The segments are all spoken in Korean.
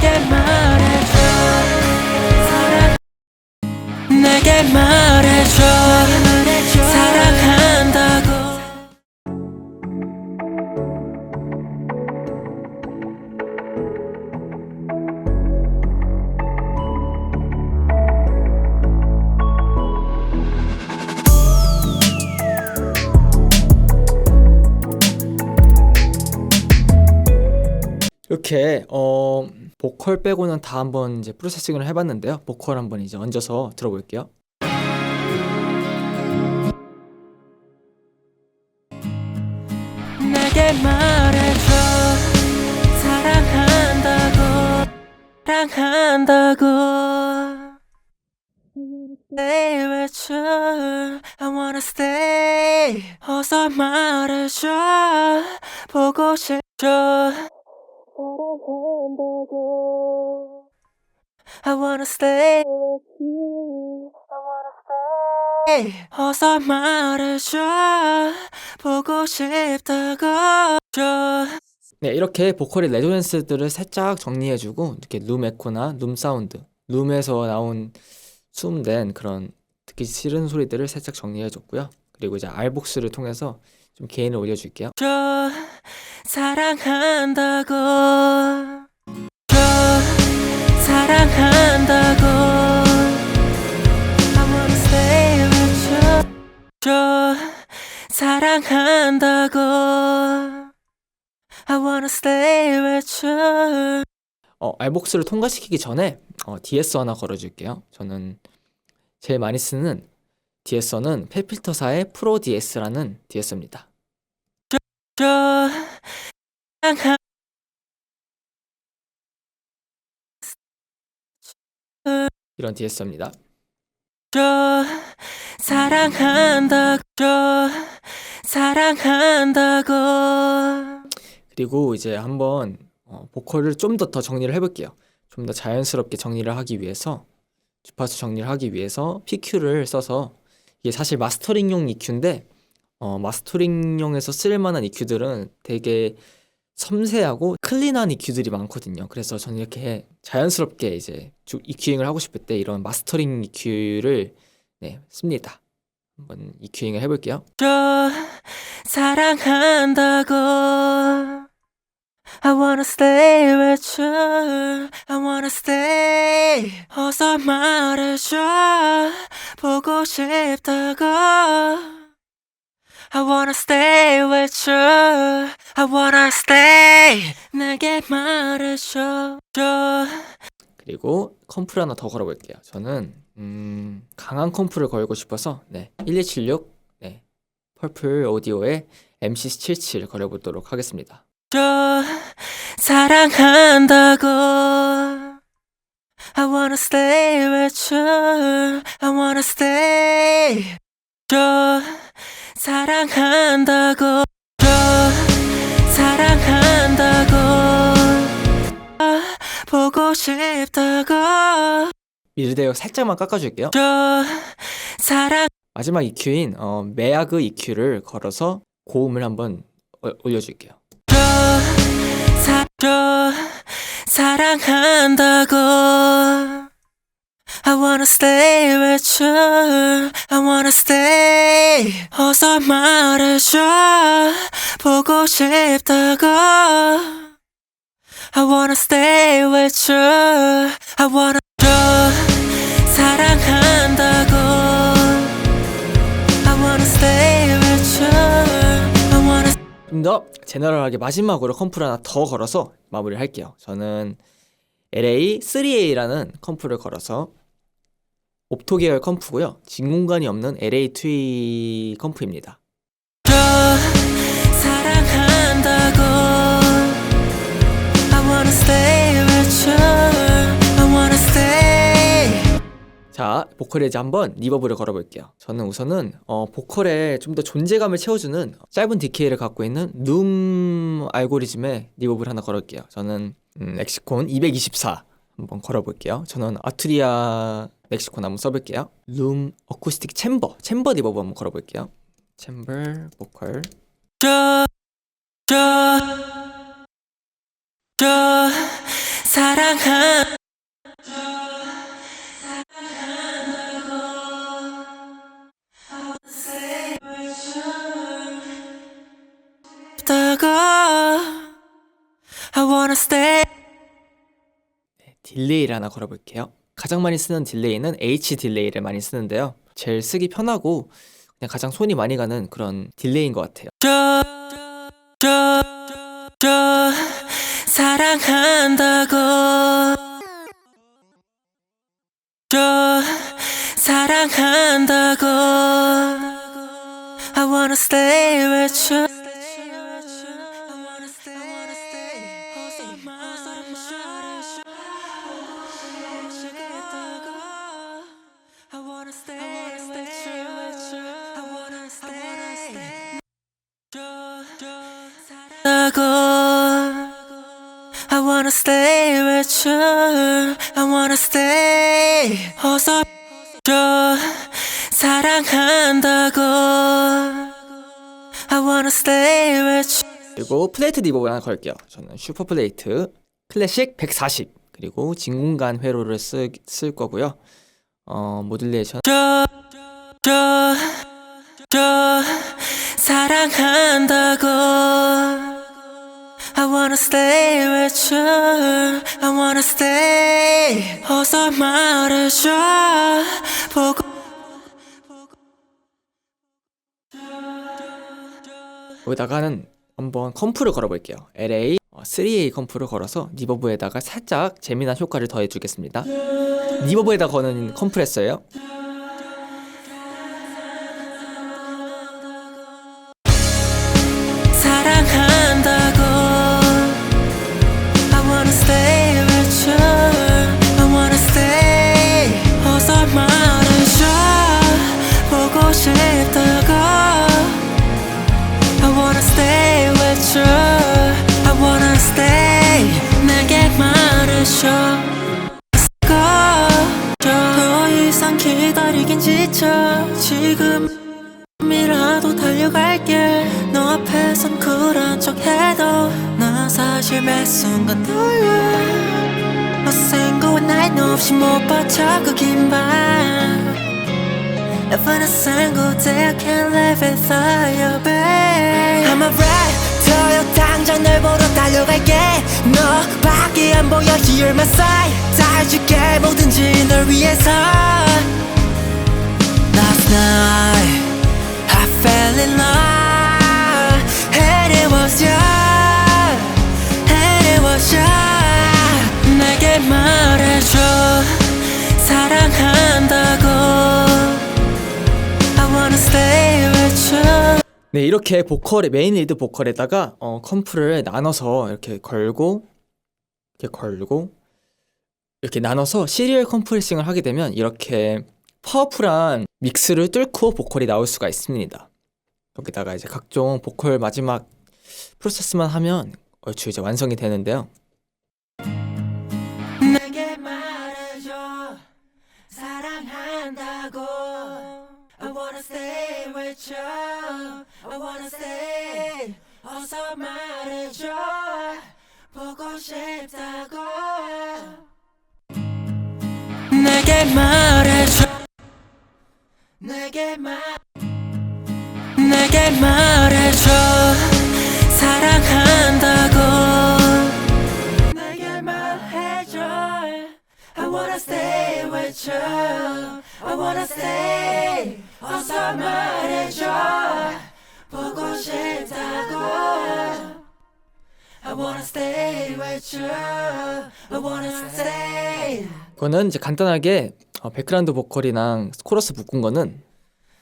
내게 말해줘. 내게 말해줘 이렇게 어 보컬 빼고는 다 한번 이제 프로세싱을 해봤는데요. 보컬 한번 이제 얹어서 들어볼게요. 내게 말해줘. 사랑한다고 사랑한다고. Stay with you. I wanna stay. 어서 말해줘. 보고 싶죠 I wanna stay. With you I wanna stay. 어서 말해줘. 보고 싶다고 줘. 네, 이렇게 보컬의 레조넌스들을 살짝 정리해주고 이렇게 룸 에코나 룸 사운드, 룸에서 나온 숨된 그런 듣기 싫은 소리들을 살짝 정리해줬고요. 그리고 이제 알복스를 통해서 좀 개인을 올려줄게요. 줘 사랑한다고. 줘 사랑한다고. I wanna stay with you. 줘 사랑한다고. I wanna stay with you. 어, 알복스를 통과시키기 전에 어, DS 하나 걸어줄게요. 저는 제일 많이 쓰는 DS는 펫필터사의 프로 DS라는 DS입니다. 이런 DS입니다. 줘 사랑한다고 줘 사랑한다고 그리고 이제 한번 어, 보컬을 좀 더 더 정리를 해볼게요. 좀 더 자연스럽게 정리를 하기 위해서 주파수 정리를 하기 위해서 PQ를 써서 이게 사실 마스터링용 EQ인데 어, 마스터링용에서 쓸 만한 EQ들은 되게 섬세하고 클린한 EQ들이 많거든요. 그래서 저는 이렇게 자연스럽게 이제 주- EQ잉을 하고 싶을 때 이런 마스터링 EQ를 네, 씁니다. 한번 EQ잉을 해볼게요. 줘 사랑한다고 I wanna stay with you. I wanna stay. 어서 말해줘. 보고 싶다고. I wanna stay with you. I wanna stay. 내게 말해줘. 줘 그리고 컴프를 하나 더 걸어볼게요. 저는 음, 강한 컴프를 걸고 싶어서 네, 1276 네, 펄플 오디오의 MC77 걸어보도록 하겠습니다. 줘 사랑한다고. I wanna stay with you. I wanna stay. 줘 사랑한다고. 줘 사랑한다고. 아, 보고 싶다고. 미드대역 살짝만 깎아줄게요. 줘 사랑 마지막 EQ인 어, 메아그 EQ를 걸어서 고음을 한번 어- 올려줄게요. 줘, 사랑한다고 I wanna stay with you I wanna stay 어서 말해줘 보고 싶다고 I wanna stay with you I wanna 줘, 사랑한다고 좀더 제너럴하게 마지막으로 컴프를 하나 더 걸어서 마무리를 할게요. 저는 LA 3A라는 컴프를 걸어서 옵토 계열 컴프고요. 진 공간이 없는 LA2 컴프입니다. 줘 사랑한다고 I wanna stay with you 자, 보컬에 이제 한번 리버브를 걸어볼게요. 저는 우선은 어, 보컬에 좀 더 존재감을 채워주는 짧은 디케이를 갖고 있는 룸 알고리즘의 리버브를 하나 걸을게요. 저는 음, 렉시콘 224 한번 걸어볼게요. 저는 아트리아 렉시콘 한번 써볼게요. 룸 어쿠스틱 챔버, 챔버 리버브 한번 걸어볼게요. 챔버 보컬 줘, 줘, 줘 사랑한 Stay 딜레이를 하나 걸어볼게요. 가장 많이 쓰는 딜레이는 H 딜레이를 많이 쓰는데요. 제일 쓰기 편하고 그냥 가장 손이 많이 가는 그런 딜레이인 것 같아요. 저, 저, 저, 사랑한다고. 저, 사랑한다고. I wanna stay with you. 나고 I wanna stay with you. I wanna stay. 어서 줘. 사랑한다고. I wanna stay with you. 그리고 플레이트 리버브 하나 걸게요. 저는 슈퍼 플레이트 클래식 140 그리고 진공관 회로를 쓰, 쓸 거고요. 어, 모듈레이션. 줘, 줘, 줘, 사랑한다고 I wanna stay with you I wanna stay 어서 말해줘 보고 여기다가는 한번 컴프를 걸어볼게요. LA 3A 컴프를 걸어서 리버브에다가 살짝 재미난 효과를 더해주겠습니다. 리버브에다 거는 컴프레서예요. 순간 떨려 어생고한 날 없이 못 버텨 그긴밤 Evanescent 곳에 I can't live without you babe I'm a red 당장 널 보러 달려갈게 너밖에 안 보여 You're my side 다 해줄게 뭐든지 널 위해서 Last night I fell in love And it was you 말해줘 사랑한다고 I wanna stay with you 네, 이렇게 보컬의 메인 리드 보컬에다가 어, 컴프를 나눠서 이렇게 걸고 이렇게 걸고 이렇게 나눠서 시리얼 컴프레싱을 하게 되면 이렇게 파워풀한 믹스를 뚫고 보컬이 나올 수가 있습니다. 여기다가 이제 각종 보컬 마지막 프로세스만 하면 얼추 이제 완성이 되는데요. 한다고. I wanna stay with you. I wanna stay. 어서 말해줘. 보고 싶다고. 내게 말해줘. 내게 말 내게 말해줘. 사랑한다 I wanna stay 어서 말해줘 보고 싶다고. I wanna stay with you. I wanna stay. 이거는 이제 간단하게 어, 백그라운드 보컬이랑 코러스 묶은 거는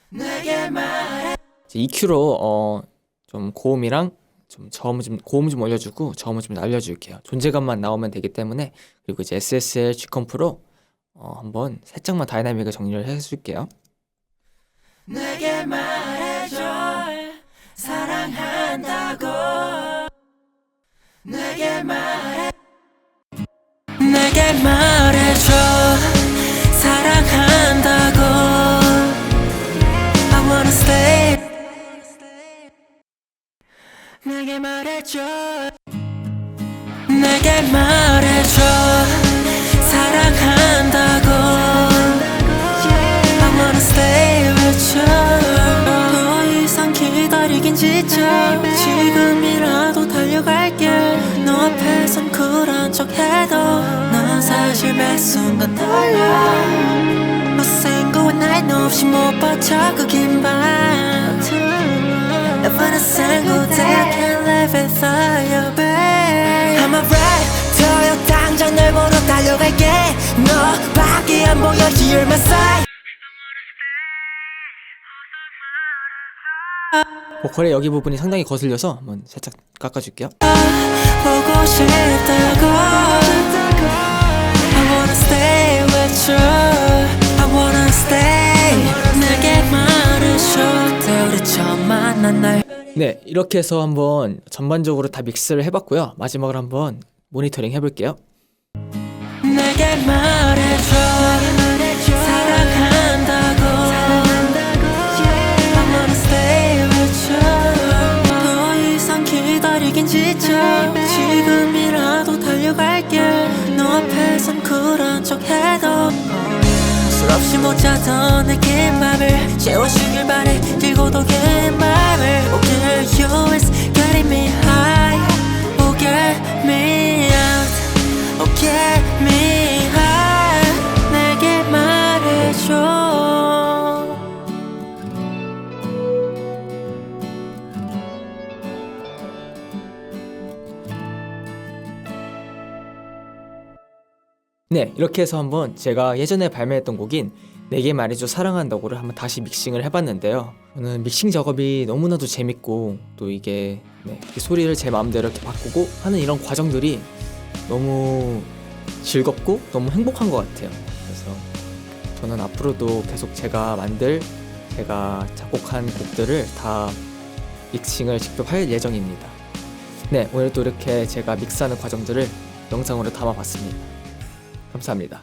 내게 말해. 이제 EQ로 어, 좀 고음이랑 좀 저음 좀 고음 좀 올려주고 저음을 좀 날려줄게요. 존재감만 나오면 되기 때문에 그리고 이제 SSL G 컴프로 어, 한번 살짝만 다이나믹을 정리를 해줄게요. 내게 말해줘. 사랑한다고. 내게 말해. 내게 말해줘. 사랑한다고. I wanna stay. 내게 말해줘. 내게 말해줘 지쳐 지금이라도 달려갈게. 너 앞에선 쿨한 척해도 난 사실 매 순간 떨려. 못생고한 날 없이 못 버텨 그긴밤 I sang good day I can't live without you babe. I'm alright 더요 당장 널 보러 달려갈게. 너밖에 안 보여 Hear my sigh 보컬의 여기 부분이 상당히 거슬려서 한번 살짝 깎아줄게요. 네, 이렇게 해서 한번 전반적으로 다 믹스를 해봤고요. 마지막으로 한번 모니터링 해볼게요. 지쳐. 지금이라도 달려갈게. 너 앞에선 쿨한 척해도 술 없이 못 자던 내긴 밤을 채워주길 바래. 들고도 긴 맘을. Oh girl you is getting me high 네, 이렇게 해서 한번 제가 예전에 발매했던 곡인 내게 말해줘 사랑한다고를 한번 다시 믹싱을 해봤는데요. 저는 믹싱 작업이 너무나도 재밌고 또 이게 네, 소리를 제 마음대로 이렇게 바꾸고 하는 이런 과정들이 너무 즐겁고 너무 행복한 것 같아요. 그래서 저는 앞으로도 계속 제가 만들 제가 작곡한 곡들을 다 믹싱을 직접 할 예정입니다. 네, 오늘도 이렇게 제가 믹스하는 과정들을 영상으로 담아봤습니다. 감사합니다.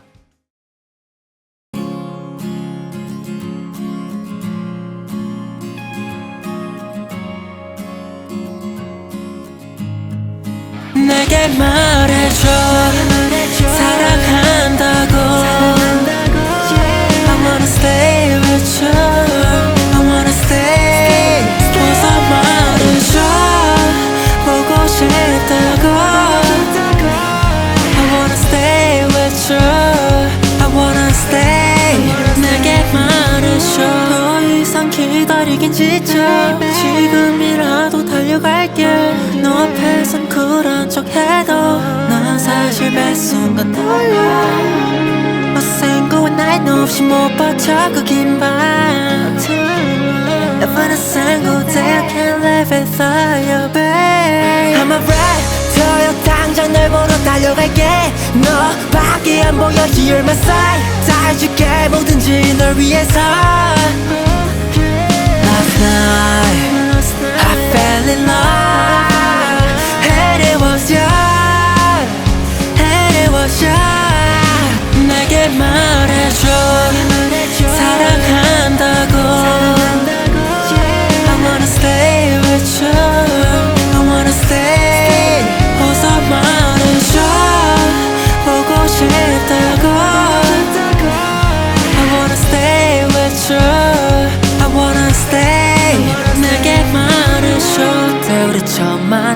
내게 말해줘 기다리긴 지쳐. 지금이라도 달려갈게. 너 앞에선 쿨한 척해도 난 사실 매 순간 떨려 못생고한 날 없이 못 버텨. 그긴밤 I sang good day I can't live without you babe. I'm alright 더요 당장 널 보러 달려갈게. 너밖에 안 보여 Hear my sigh 다 해줄게. 뭐든지 널 위해서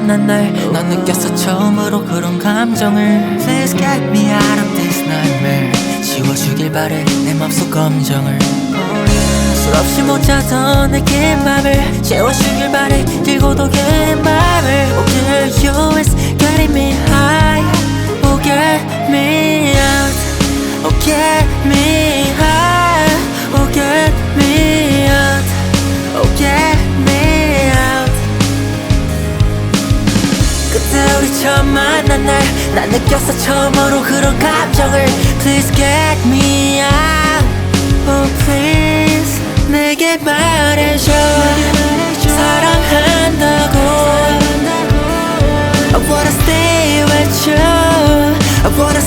만난 날넌 느꼈어 처음으로 그런 감정을 Please get me out of this nightmare 지워주길 바래 내 맘속 검정을 술 없이 못 자던 내긴 밤을 채워주길 바래 길고도 긴 밤을 Oh girl you is getting me high Oh get me out Oh get me 만난 날난 느꼈어 처음으로 그런 감정을 Please get me out Oh please 내게 말해줘 사랑한다고 I wanna stay with you I wanna